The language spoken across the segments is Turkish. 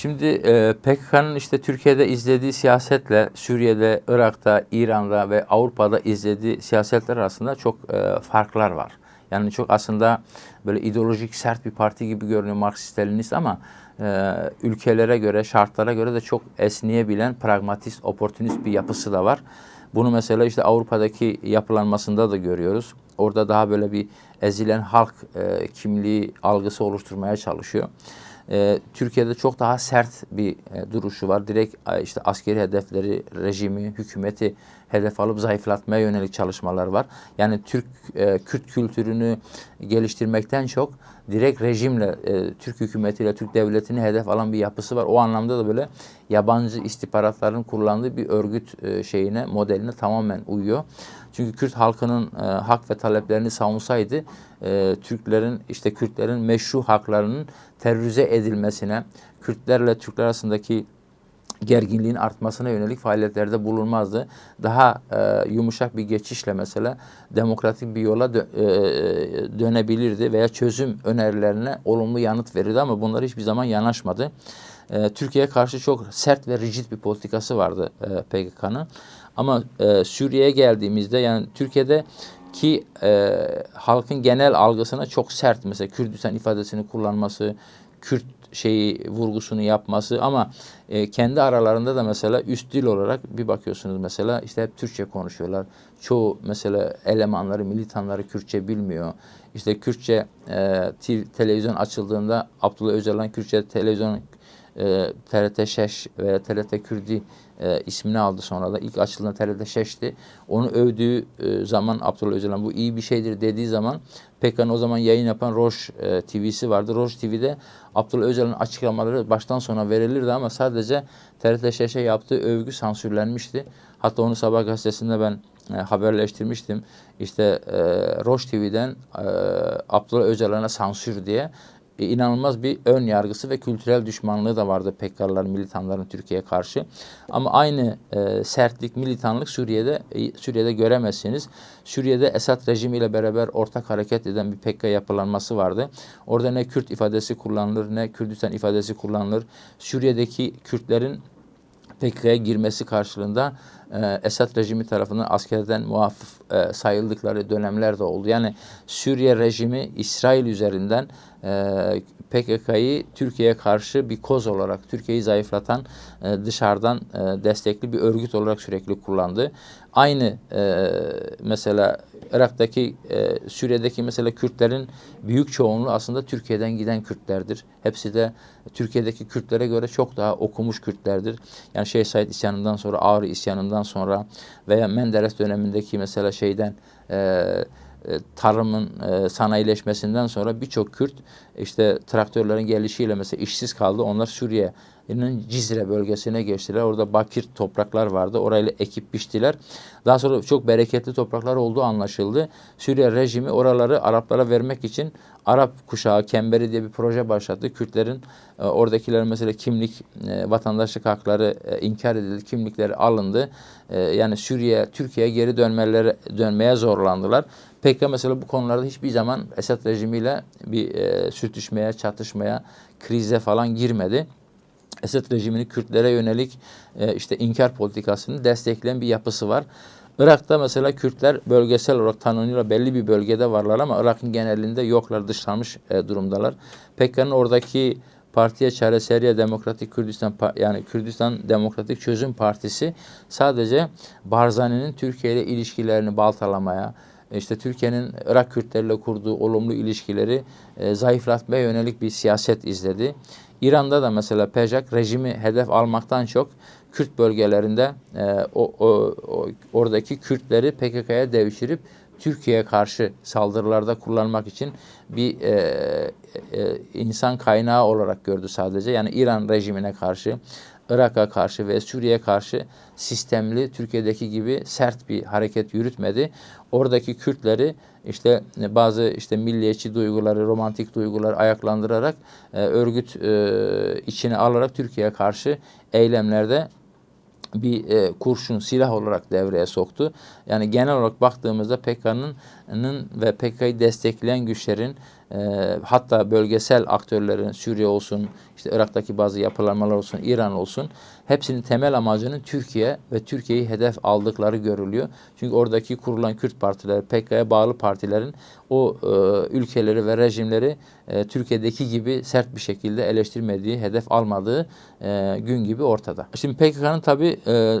Şimdi e, PKK'nın işte Türkiye'de izlediği siyasetle Suriye'de, Irak'ta, İran'da ve Avrupa'da izlediği siyasetler arasında çok e, farklar var. Yani çok aslında böyle ideolojik sert bir parti gibi görünüyor Marksist-Leninist ama e, ülkelere göre, şartlara göre de çok esneyebilen pragmatist, oportunist bir yapısı da var. Bunu mesela işte Avrupa'daki yapılanmasında da görüyoruz. Orada daha böyle bir ezilen halk e, kimliği algısı oluşturmaya çalışıyor. E, Türkiye'de çok daha sert bir e, duruşu var. Direkt e, işte askeri hedefleri, rejimi, hükümeti hedef alıp zayıflatmaya yönelik çalışmalar var. Yani Türk e, Kürt kültürünü geliştirmekten çok direkt rejimle, e, Türk hükümetiyle, Türk devletini hedef alan bir yapısı var. O anlamda da böyle yabancı istihbaratların kullandığı bir örgüt e, şeyine, modeline tamamen uyuyor. Çünkü Kürt halkının e, hak ve taleplerini savunsaydı e, Türklerin işte Kürtlerin meşru haklarının terörize edilmesine, Kürtlerle Türkler arasındaki gerginliğin artmasına yönelik faaliyetlerde bulunmazdı. Daha e, yumuşak bir geçişle mesela demokratik bir yola dö e, dönebilirdi veya çözüm önerilerine olumlu yanıt verirdi ama bunlar hiçbir zaman yanaşmadı. E, Türkiye'ye karşı çok sert ve rigid bir politikası vardı e, PKK'nın. Ama e, Suriye'ye geldiğimizde yani Türkiye'de ki e, halkın genel algısına çok sert mesela Kürdistan ifadesini kullanması, Kürt şeyi vurgusunu yapması ama e, kendi aralarında da mesela üst dil olarak bir bakıyorsunuz mesela işte hep Türkçe konuşuyorlar. Çoğu mesela elemanları, militanları Kürtçe bilmiyor. İşte Kürtçe e, televizyon açıldığında Abdullah Öcalan Kürtçe televizyon e, TRT Şeş ve TRT Kürdi e, ismini aldı sonra da. ilk açıldığında TRT Şeş'ti. Onu övdüğü e, zaman Abdullah Öcalan bu iyi bir şeydir dediği zaman PKK'nın o zaman yayın yapan Roş e, TV'si vardı. Roş TV'de Abdullah Öcalan'ın açıklamaları baştan sona verilirdi ama sadece TRT Şeş'e yaptığı övgü sansürlenmişti. Hatta onu Sabah gazetesinde ben e, haberleştirmiştim. İşte e, Roş TV'den e, Abdullah Öcalan'a sansür diye e, inanılmaz bir ön yargısı ve kültürel düşmanlığı da vardı PKK'ların, militanların Türkiye'ye karşı. Ama aynı e, sertlik, militanlık Suriye'de e, Suriye'de göremezsiniz. Suriye'de Esad rejimiyle beraber ortak hareket eden bir PKK yapılanması vardı. Orada ne Kürt ifadesi kullanılır ne Kürdistan ifadesi kullanılır. Suriye'deki Kürtlerin PKK'ya girmesi karşılığında e, Esad rejimi tarafından askerden muaf e, sayıldıkları dönemler de oldu. Yani Suriye rejimi İsrail üzerinden e, PKK'yı Türkiye'ye karşı bir koz olarak, Türkiye'yi zayıflatan e, dışarıdan e, destekli bir örgüt olarak sürekli kullandı. Aynı e, mesela Irak'taki, e, Suriye'deki mesela Kürtlerin büyük çoğunluğu aslında Türkiye'den giden Kürtlerdir. Hepsi de Türkiye'deki Kürtlere göre çok daha okumuş Kürtlerdir. Yani Şeyh Said isyanından sonra, Ağrı isyanından sonra veya Menderes dönemindeki mesela şeyden... E, tarımın e, sanayileşmesinden sonra birçok Kürt işte traktörlerin gelişiyle mesela işsiz kaldı. Onlar Suriye'nin Cizre bölgesine geçtiler. Orada bakir topraklar vardı. Orayla ekip biçtiler. Daha sonra çok bereketli topraklar olduğu anlaşıldı. Suriye rejimi oraları Araplara vermek için Arap kuşağı Kemberi diye bir proje başlattı. Kürtlerin e, oradakilerin mesela kimlik, e, vatandaşlık hakları e, inkar edildi. Kimlikleri alındı. E, yani Suriye, Türkiye'ye geri dönmeleri dönmeye zorlandılar. PKK mesela bu konularda hiçbir zaman Esad rejimiyle bir e, sürtüşmeye, çatışmaya, krize falan girmedi. Esad rejimini Kürtlere yönelik e, işte inkar politikasını destekleyen bir yapısı var. Irak'ta mesela Kürtler bölgesel olarak tanınıyor. Belli bir bölgede varlar ama Irak'ın genelinde yoklar, dışlanmış e, durumdalar. PKK'nın oradaki Partiye Çare Seriye Demokratik Kürdistan yani Kürdistan Demokratik Çözüm Partisi sadece Barzani'nin Türkiye ile ilişkilerini baltalamaya, işte Türkiye'nin Irak Kürtleriyle kurduğu olumlu ilişkileri e, zayıflatmaya yönelik bir siyaset izledi. İran'da da mesela Pejak rejimi hedef almaktan çok Kürt bölgelerinde e, o, o, o oradaki Kürtleri PKK'ya devşirip Türkiye'ye karşı saldırılarda kullanmak için bir e, e, insan kaynağı olarak gördü sadece. Yani İran rejimine karşı Irak'a karşı ve Suriye'ye karşı sistemli Türkiye'deki gibi sert bir hareket yürütmedi. Oradaki Kürtleri işte bazı işte milliyetçi duyguları, romantik duyguları ayaklandırarak e, örgüt e, içine alarak Türkiye'ye karşı eylemlerde bir e, kurşun silah olarak devreye soktu. Yani genel olarak baktığımızda PKK'nın ve PKK'yı destekleyen güçlerin e, hatta bölgesel aktörlerin Suriye olsun, işte Irak'taki bazı yapılanmalar olsun, İran olsun hepsinin temel amacının Türkiye ve Türkiye'yi hedef aldıkları görülüyor. Çünkü oradaki kurulan Kürt partileri, PKK'ya bağlı partilerin o e, ülkeleri ve rejimleri e, Türkiye'deki gibi sert bir şekilde eleştirmediği, hedef almadığı e, gün gibi ortada. Şimdi PKK'nın tabii e,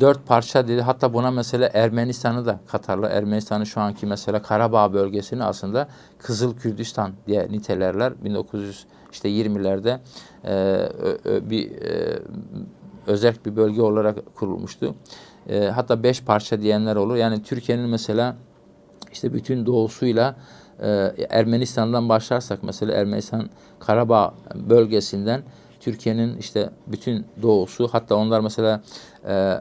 dört parça dedi. Hatta buna mesela Ermenistan'ı da katarlar. Ermenistan'ın şu anki mesela Karabağ bölgesini aslında Kızıl Kürdistan diye nitelerler. 1900 işte 20'lerde e, bir e, özel bir bölge olarak kurulmuştu. E, hatta beş parça diyenler olur. Yani Türkiye'nin mesela işte bütün doğusuyla e, Ermenistan'dan başlarsak mesela Ermenistan Karabağ bölgesinden Türkiye'nin işte bütün doğusu hatta onlar mesela e,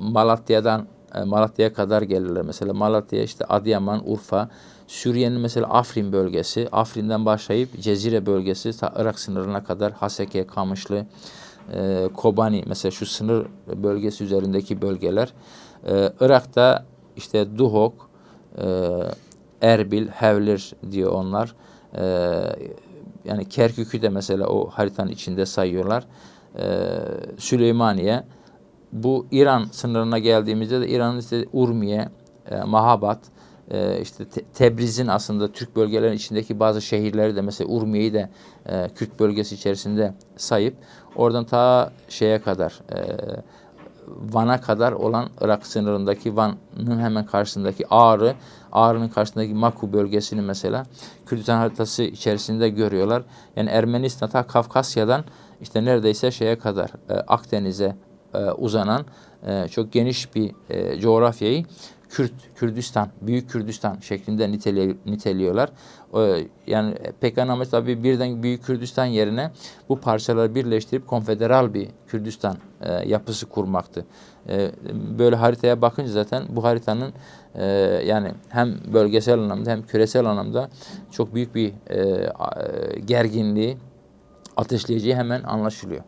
Malatya'dan e, Malatya'ya kadar gelirler. Mesela Malatya işte Adıyaman, Urfa, Suriye'nin mesela Afrin bölgesi, Afrin'den başlayıp Cezire bölgesi ta Irak sınırına kadar Haseke, Kamışlı, e, Kobani mesela şu sınır bölgesi üzerindeki bölgeler. E, Irak'ta işte Duhok, e, Erbil, Hevlir diyor onlar. E, yani Kerkük'ü de mesela o haritanın içinde sayıyorlar. E, Süleymaniye. Bu İran sınırına geldiğimizde de İran'ın işte Urmiye, e, Mahabat, e, işte Te- Tebriz'in aslında Türk bölgelerinin içindeki bazı şehirleri de mesela Urmiye'yi de e, Kürt bölgesi içerisinde sayıp oradan ta şeye kadar e, Van'a kadar olan Irak sınırındaki Van'ın hemen karşısındaki Ağrı, Ağrı'nın karşısındaki Maku bölgesini mesela Kürdistan haritası içerisinde görüyorlar. Yani Ermenistan ta Kafkasya'dan işte neredeyse şeye kadar e, Akdeniz'e e, uzanan e, çok geniş bir e, coğrafyayı Kürt, Kürdistan, Büyük Kürdistan şeklinde niteli, niteliyorlar. E, yani PKK'nın amacı tabii birden Büyük Kürdistan yerine bu parçaları birleştirip konfederal bir Kürdistan e, yapısı kurmaktı. E, böyle haritaya bakınca zaten bu haritanın e, yani hem bölgesel anlamda hem küresel anlamda çok büyük bir e, e, gerginliği, ateşleyeceği hemen anlaşılıyor.